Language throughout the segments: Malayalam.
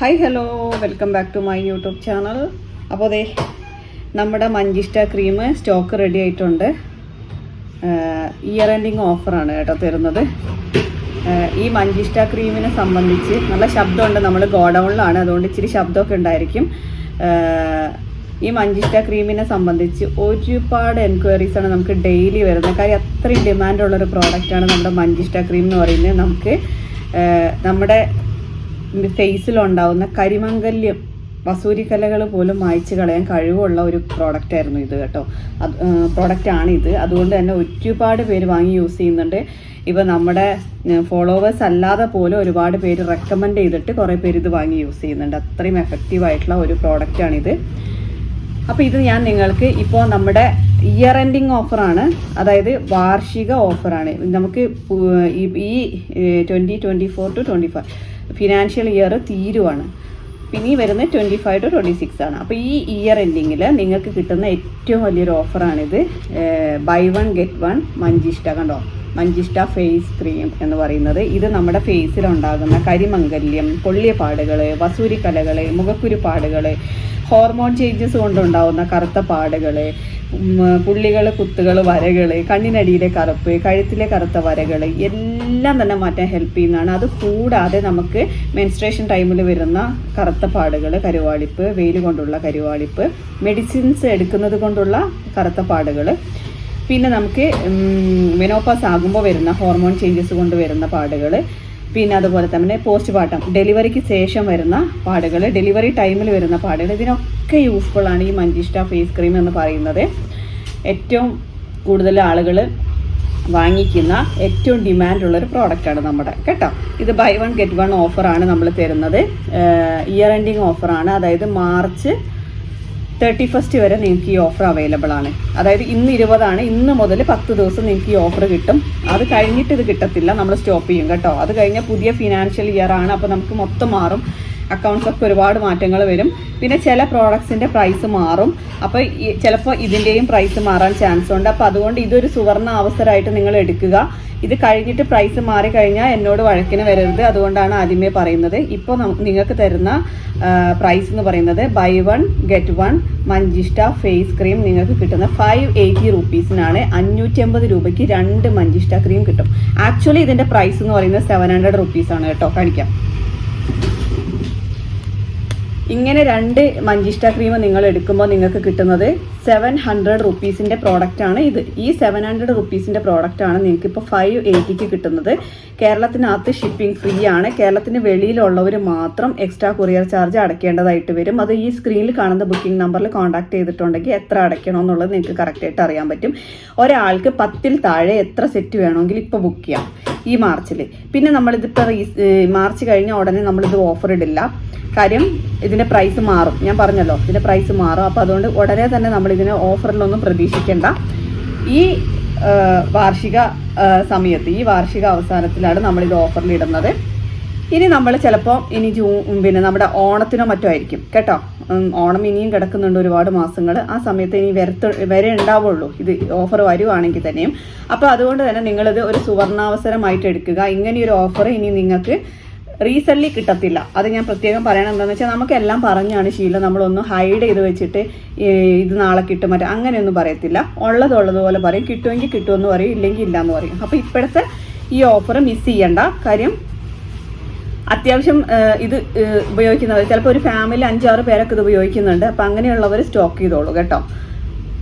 Hi hello welcome back to my YouTube channel അപ്പോൾ അതെ നമ്മുടെ മഞ്ചിഷ്ട ക്രീം സ്റ്റോക്ക് റെഡി ആയിട്ടുണ്ട്. ഇയർ എൻഡിങ് ഓഫറാണ് കേട്ടോ തരുന്നത്. ഈ മഞ്ചിഷ്ട ക്രീമിനെ സംബന്ധിച്ച് നല്ല ശബ്ദമുണ്ട്. നമ്മൾ ഗോഡൗണിലാണ്. അതുകൊണ്ട് ഇച്ചിരി ശബ്ദമൊക്കെ ഉണ്ടായിരിക്കും. ഈ മഞ്ചിഷ്ട ക്രീമിനെ സംബന്ധിച്ച് ഒരുപാട് എൻക്വയറീസ് ആണ് നമുക്ക് ഡെയിലി വരുന്നത്. കാര്യം അത്രയും ഡിമാൻഡുള്ളൊരു പ്രോഡക്റ്റാണ് നമ്മുടെ മഞ്ചിഷ്ട ക്രീം എന്ന് പറയുന്നത്. നമുക്ക് നമ്മുടെ ഫേസിലുണ്ടാവുന്ന കരിമംഗല്യം വസൂരിക്കലകൾ പോലും മായ്ച്ചു കളയാൻ കഴിവുള്ള ഒരു പ്രോഡക്റ്റ് ആയിരുന്നു ഇത് കേട്ടോ. പ്രോഡക്റ്റ് ആണ് ഇത് അതുകൊണ്ട് തന്നെ ഒരുപാട് പേര് വാങ്ങി യൂസ് ചെയ്യുന്നുണ്ട്. ഇപ്പോൾ നമ്മുടെ ഫോളോവേഴ്സ് അല്ലാതെ പോലും ഒരുപാട് പേര് റെക്കമെൻഡ് ചെയ്തിട്ട് കുറേ പേര് ഇത് വാങ്ങി യൂസ് ചെയ്യുന്നുണ്ട്. അത്രയും എഫക്റ്റീവ് ആയിട്ടുള്ള ഒരു പ്രോഡക്റ്റാണിത് അപ്പോൾ ഇത് ഞാൻ നിങ്ങൾക്ക് ഇപ്പോൾ നമ്മുടെ ഇയർ എൻഡിങ് ഓഫറാണ് അതായത് വാർഷിക ഓഫറാണ് നമുക്ക് ഈ- twenty twenty four to twenty five financial year തീരുവാണ്. പിന്നെ ഈ വരുന്നത് twenty five to twenty six ആണ്. അപ്പോൾ ഈ ഇയർ എൻഡിങ്ങിൽ നിങ്ങൾക്ക് കിട്ടുന്ന ഏറ്റവും വലിയൊരു ഓഫറാണിത് buy one get one Manjishta കണ്ടോ മഞ്ചിഷ്ട ഫേസ് ക്രീം എന്ന് പറയുന്നത്. ഇത് നമ്മുടെ ഫേസിലുണ്ടാകുന്ന കരിമംഗല്യം പൊള്ളിയപാടുകൾ വസൂരിക്കലകൾ മുഖക്കുരുപാടുകൾ ഹോർമോൺ ചേഞ്ചസ് കൊണ്ടുണ്ടാവുന്ന കറുത്ത പാടുകൾ പുള്ളികൾ കുത്തുകൾ വരകൾ കണ്ണിനടിയിലെ കറുപ്പ് കഴുത്തിലെ കറുത്ത വരകൾ എല്ലാം തന്നെ മാറ്റാൻ ഹെൽപ്പ് ചെയ്യുന്നതാണ്. അത് കൂടാതെ നമുക്ക് മെൻസ്ട്രേഷൻ ടൈമിൽ വരുന്ന കറുത്ത പാടുകൾ കരുവാളിപ്പ് വെയിൽ കൊണ്ടുള്ള കരുവാളിപ്പ് മെഡിസിൻസ് എടുക്കുന്നത് കൊണ്ടുള്ള കറുത്ത പാടുകൾ പിന്നെ നമുക്ക് മെനോപ്പാസ് ആകുമ്പോൾ വരുന്ന ഹോർമോൺ ചേഞ്ചസ് കൊണ്ട് വരുന്ന പാടുകൾ പിന്നെ അതുപോലെ തന്നെ പോസ്റ്റ് പാർട്ടം ഡെലിവറിക്ക് ശേഷം വരുന്ന പാടുകൾ ഡെലിവറി ടൈമിൽ വരുന്ന പാടുകൾ ഇതിനൊക്കെ യൂസ്ഫുള്ളാണ് ഈ മഞ്ചിഷ്ട ഫേസ് ക്രീം എന്ന് പറയുന്നത്. ഏറ്റവും കൂടുതൽ ആളുകൾ വാങ്ങിക്കുന്ന ഏറ്റവും ഡിമാൻഡുള്ള ഒരു പ്രോഡക്റ്റാണ് നമ്മുടെ കേട്ടോ? ഇത് ബൈ വൺ ഗെറ്റ് വൺ ഓഫറാണ് നമ്മൾ തരുന്നത്. ഇയർ എൻഡിങ് ഓഫറാണ് അതായത് മാർച്ച് തേർട്ടി ഫസ്റ്റ് വരെ നിങ്ങൾക്ക് ഈ ഓഫർ അവൈലബിൾ ആണ്. അതായത് ഇന്ന് ഇരുപതാണ് ഇന്ന് മുതൽ പത്ത് ദിവസം നിങ്ങൾക്ക് ഈ ഓഫർ കിട്ടും. അത് കഴിഞ്ഞിട്ട് ഇത് കിട്ടത്തില്ല നമ്മൾ സ്റ്റോപ്പ് ചെയ്യും കേട്ടോ. അത് കഴിഞ്ഞാൽ പുതിയ ഫിനാൻഷ്യൽ ഇയർ ആണ് അപ്പോൾ നമുക്ക് മൊത്തം മാറും. അക്കൗണ്ട്സ് ഒക്കെ ഒരുപാട് മാറ്റങ്ങൾ വരും. പിന്നെ ചില പ്രോഡക്ട്സിന്റെ പ്രൈസ് മാറും. അപ്പോൾ ചിലപ്പോൾ ഇതിന്റെയും പ്രൈസ് മാറാൻ ചാൻസ് ഉണ്ട്. അപ്പോൾ അതുകൊണ്ട് ഇതൊരു സുവർണ അവസരമായിട്ട് നിങ്ങൾ എടുക്കുക. ഇത് കഴിഞ്ഞിട്ട് പ്രൈസ് മാറി കഴിഞ്ഞാൽ എന്നോട് വഴക്കിന് വരരുത്. അതുകൊണ്ടാണ് ആദ്യമേ പറയുന്നത്. ഇപ്പോൾ നിങ്ങൾക്ക് തരുന്ന പ്രൈസ് എന്ന് പറയുന്നത് buy one get one Manjishta face cream നിങ്ങൾക്ക് കിട്ടുന്ന ഫൈവ് എയ്റ്റി റുപ്പീസിനാണ് അഞ്ഞൂറ്റി അമ്പത് രൂപയ്ക്ക് രണ്ട് മഞ്ചിഷ്ട ക്രീം കിട്ടും. ആക്ച്വലി ഇതിന്റെ പ്രൈസ് എന്ന് പറയുന്നത് സെവൻ ഹൺഡ്രഡ് റുപ്പീസാണ് കേട്ടോ. കാണിക്കാം. ഇങ്ങനെ രണ്ട് മഞ്ചിഷ്ട ക്രീം നിങ്ങൾ എടുക്കുമ്പോൾ നിങ്ങൾക്ക് കിട്ടുന്നത് സെവൻ ഹൺഡ്രഡ് റുപ്പീസിന്റെ പ്രോഡക്റ്റാണ് ഇത്. ഈ സെവൻ ഹൺഡ്രഡ് റുപ്പീസിന്റെ പ്രോഡക്റ്റാണ് നിങ്ങൾക്ക് ഇപ്പോൾ ഫൈവ് എയ്റ്റിക്ക് കിട്ടുന്നത്. കേരളത്തിനകത്ത് ഷിപ്പിംഗ് ഫ്രീ ആണ്. കേരളത്തിന് വെളിയിലുള്ളവർ മാത്രം എക്സ്ട്രാ കൊറിയർ ചാർജ് അടയ്ക്കേണ്ടതായിട്ട് വരും. അത് ഈ സ്ക്രീനിൽ കാണുന്ന ബുക്കിംഗ് നമ്പറിൽ കോൺടാക്ട് ചെയ്തിട്ടുണ്ടെങ്കിൽ എത്ര അടയ്ക്കണം എന്നുള്ളത് നിങ്ങൾക്ക് കറക്റ്റായിട്ട് അറിയാൻ പറ്റും. ഒരാൾക്ക് പത്തിൽ താഴെ എത്ര സെറ്റ് വേണമെങ്കിൽ ഇപ്പോൾ ബുക്ക് ചെയ്യാം ഈ മാർച്ചിൽ പിന്നെ നമ്മളിതിപ്പോൾ മാർച്ച് കഴിഞ്ഞ ഉടനെ നമ്മളിത് ഓഫർ ഇടില്ല. കാര്യം ഇതിന്റെ പ്രൈസ് മാറും. ഞാൻ പറഞ്ഞല്ലോ ഇതിന്റെ പ്രൈസ് മാറും. അപ്പോൾ അതുകൊണ്ട് ഉടനെ തന്നെ നമ്മൾ ഇതിന് ഓഫറിലൊന്നും പ്രതീക്ഷിക്കേണ്ട. ഈ വാർഷിക സമയത്ത് ഈ വാർഷിക അവസാനത്തിലാണ് ഓഫറിൽ ഇടുന്നത്. ഇനി നമ്മൾ ചിലപ്പോൾ ഇനി ജൂൺ പിന്നെ നമ്മുടെ ഓണത്തിനോ മറ്റോ ആയിരിക്കും കേട്ടോ? ഓണം ഇനിയും കിടക്കുന്നുണ്ട് ഒരുപാട് മാസങ്ങൾ. ആ സമയത്ത് ഇനി വരത്ത് വരെ ഉണ്ടാവുള്ളൂ. ഇത് ഓഫർ വരുവാണെങ്കിൽ തന്നെയും. അപ്പോൾ അതുകൊണ്ട് തന്നെ നിങ്ങളിത് ഒരു സുവർണാവസരമായിട്ട് എടുക്കുക. ഇങ്ങനെയൊരു ഓഫർ ഇനി നിങ്ങൾക്ക് റീസെല്ലി കിട്ടത്തില്ല. അത് ഞാൻ പ്രത്യേകം പറയണം എന്താണെന്ന് വെച്ചാൽ നമുക്കെല്ലാം പറഞ്ഞാണ് ശീലം. നമ്മളൊന്നും ഹൈഡ് ചെയ്ത് വെച്ചിട്ട് ഇത് നാളെ കിട്ടും മറ്റേ അങ്ങനെയൊന്നും പറയത്തില്ല. ഉള്ളതുള്ളതുപോലെ പറയും. കിട്ടുമെങ്കിൽ കിട്ടുമെന്ന് പറയും ഇല്ലെങ്കിൽ ഇല്ലയെന്ന് പറയും. അപ്പോൾ ഇപ്പോഴത്തെ ഈ ഓഫർ മിസ് ചെയ്യണ്ട. കാര്യം അത്യാവശ്യം ഇത് ഉപയോഗിക്കുന്നവർ ചിലപ്പോൾ ഒരു ഫാമിലി അഞ്ചാറ് പേരൊക്കെ ഇത് ഉപയോഗിക്കുന്നുണ്ട്. അപ്പം അങ്ങനെയുള്ളവർ സ്റ്റോക്ക് ചെയ്തോളൂ കേട്ടോ.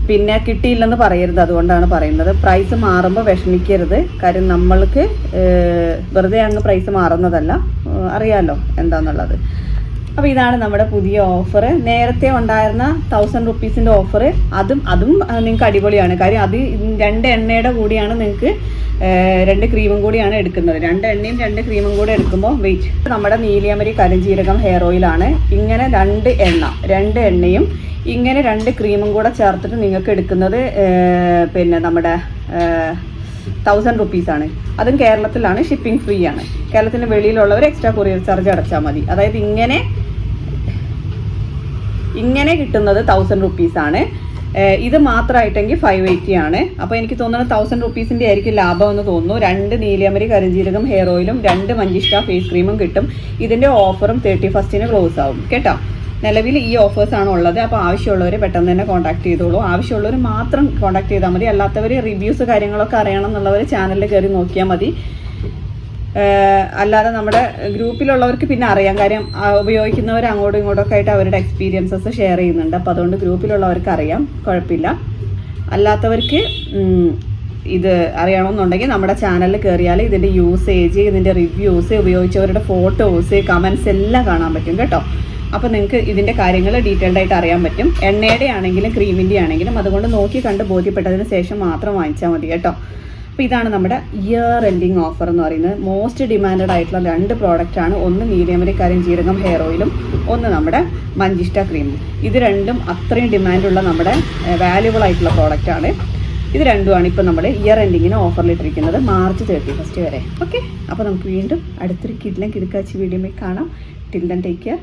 പിന്നെ കിട്ടിയില്ലെന്ന് പറയരുത്. അതുകൊണ്ടാണ് പറയുന്നത്. പ്രൈസ് മാറുമ്പോൾ വിഷമിക്കരുത്. കാര്യം നമ്മൾക്ക് വെറുതെ അങ്ങ് പ്രൈസ് മാറുന്നതല്ല. ആ, അറിയാലോ എന്താന്നുള്ളത്. അപ്പോൾ ഇതാണ് നമ്മുടെ പുതിയ ഓഫർ നേരത്തെ ഉണ്ടായിരുന്ന തൗസൻഡ് റുപ്പീസിന്റെ ഓഫർ അതും അതും നിങ്ങൾക്ക് അടിപൊളിയാണ്. കാര്യം അത് രണ്ട് എണ്ണയുടെ കൂടിയാണ് നിങ്ങൾക്ക് രണ്ട് ക്രീമും കൂടിയാണ് എടുക്കുന്നത്. രണ്ട് എണ്ണയും രണ്ട് ക്രീമും കൂടെ എടുക്കുമ്പോൾ വെയിറ്റ് നമ്മുടെ നീലിയമരി കരിഞ്ജീരകം ഹെയർ ഓയിലാണ് ഇങ്ങനെ രണ്ട് എണ്ണ രണ്ട് എണ്ണയും ഇങ്ങനെ രണ്ട് ക്രീമും കൂടെ ചേർത്തിട്ട് നിങ്ങൾക്ക് എടുക്കുന്നത് പിന്നെ നമ്മുടെ തൗസൻഡ് റുപ്പീസാണ് അതും കേരളത്തിലാണ് ഷിപ്പിംഗ് ഫ്രീ ആണ്. കേരളത്തിന് വെളിയിലുള്ളവർ എക്സ്ട്രാ കൊറിയർ ചാർജ് അടച്ചാൽ മതി. അതായത് ഇങ്ങനെ ഇങ്ങനെ കിട്ടുന്നത് തൗസൻഡ് റുപ്പീസാണ് ഇത് മാത്രമായിട്ടെങ്കിൽ ഫൈവ് എയ്റ്റി ആണ്. അപ്പോൾ എനിക്ക് തോന്നുന്നത് തൗസൻഡ് റുപ്പീസിന്റെ ആയിരിക്കും ലാഭം എന്ന് തോന്നുന്നു. രണ്ട് നീലിയമരി കരിഞ്ചീരകം ഹെയർ ഓയിലും രണ്ട് മഞ്ചിഷ്ട ഫേസ് ക്രീമും കിട്ടും. ഇതിന്റെ ഓഫറും തേർട്ടി ഫസ്റ്റിന് ക്ലോസ് ആവും. കേട്ടോ? നിലവിൽ ഈ ഓഫേഴ്സാണ് ഉള്ളത്. അപ്പോൾ ആവശ്യമുള്ളവർ പെട്ടെന്ന് തന്നെ കോൺടാക്ട് ചെയ്തോളൂ. ആവശ്യമുള്ളവർ മാത്രം കോൺടാക്ട് ചെയ്താൽ മതി. അല്ലാത്തവർ റിവ്യൂസ് കാര്യങ്ങളൊക്കെ അറിയണം എന്നുള്ളവർ ചാനലിൽ കയറി നോക്കിയാൽ മതി. അല്ലാതെ നമ്മുടെ ഗ്രൂപ്പിലുള്ളവർക്ക് പിന്നെ അറിയാം. കാര്യം ഉപയോഗിക്കുന്നവർ അങ്ങോട്ടും ഇങ്ങോട്ടൊക്കെ ആയിട്ട് അവരുടെ എക്സ്പീരിയൻസസ് ഷെയർ ചെയ്യുന്നുണ്ട്. അപ്പോൾ അതുകൊണ്ട് ഗ്രൂപ്പിലുള്ളവർക്ക് അറിയാം. കുഴപ്പമില്ല. അല്ലാത്തവർക്ക് ഇത് അറിയണമെന്നുണ്ടെങ്കിൽ നമ്മുടെ ചാനലിൽ കയറിയാൽ ഇതിന്റെ യൂസേജ് ഇതിന്റെ റിവ്യൂസ് ഉപയോഗിച്ചവരുടെ ഫോട്ടോസ് കമൻസ് എല്ലാം കാണാൻ പറ്റും. കേട്ടോ? അപ്പോൾ നിങ്ങൾക്ക് ഇതിന്റെ കാര്യങ്ങൾ ഡീറ്റെയിൽഡ് ആയിട്ട് അറിയാൻ പറ്റും. എണ്ണയുടെ ആണെങ്കിലും ക്രീമിന്റെ ആണെങ്കിലും അതുകൊണ്ട് നോക്കി കണ്ട് ബോധ്യപ്പെട്ടതിന് ശേഷം മാത്രം വാങ്ങിച്ചാൽ മതി കേട്ടോ. അപ്പോൾ ഇതാണ് നമ്മുടെ ഇയർ എൻഡിങ് ഓഫർ എന്ന് പറയുന്നത്. മോസ്റ്റ് ഡിമാൻഡഡ് ആയിട്ടുള്ള രണ്ട് പ്രോഡക്റ്റ് ആണ്. ഒന്ന് നീലിയമരിക്കാരൻ ജീരകം ഹെയർ ഓയിലും ഒന്ന് നമ്മുടെ മഞ്ചിഷ്ട ക്രീമും ഇത് രണ്ടും അത്രയും ഡിമാൻഡുള്ള നമ്മുടെ വാല്യുബിൾ ആയിട്ടുള്ള പ്രോഡക്റ്റ് ആണ്. ഇത് രണ്ടുമാണ് ഇപ്പോൾ നമ്മൾ ഇയർ എൻഡിങ്ങിന് ഓഫറിലിട്ടിരിക്കുന്നത് മാർച്ച് തേർട്ടി ഫസ്റ്റ് വരെ. ഓക്കെ അപ്പോൾ നമുക്ക് വീണ്ടും അടുത്തൊരു കിഡ്ലം കിടക്കാച്ചി വീഡിയോയിൽ കാണാം. Till then take care